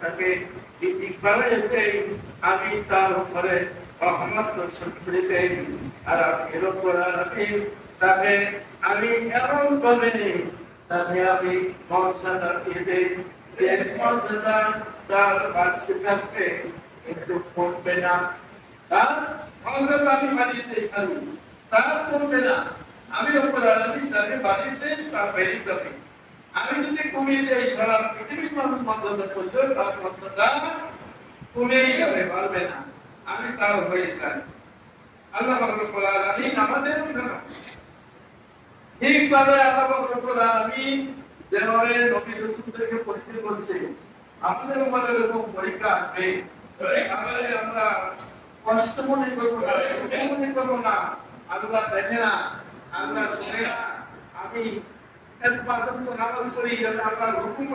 তাকে ইস্তিকবারে দেই আমি তার উপরে রহমত শুক্রি দেই আর আলামিন তাকে আমি এমন ভাবে তাকে আমি মর্যাদা দিয়ে দেই যে মর্যাদা তার বাড়িতে থাকবে কিন্তু কমবে না তার মর্যাদা আমি বাড়িয়ে দেই তার কমবে না আমি রব্বুল আলামিন তাকে বাড়িয়ে দেই তার যাবে। আমি যদি কমিয়ে দেই সারা পৃথিবীর মানুষ মর্যাদা করলে তার মর্যাদা কমেই যাবে পারবে না। আমি তার হয়ে যাই। আল্লাহ রব্বুল আলামিন আমাদের ঠিকভাবে আল্লাহ রব্বুল আলামিন যেভাবে নবী রাসূলদেরকে পরীক্ষা করছে, আমাদের উপরে এরকম পরীক্ষা আসবে তাহলে আমরা কষ্ট মনে করব না মনে করব না। আল্লাহ দেখে না, আল্লাহ শুনে না, আমি এত পাঁচ নামাজ পড়ি আল্লাহর হুকুম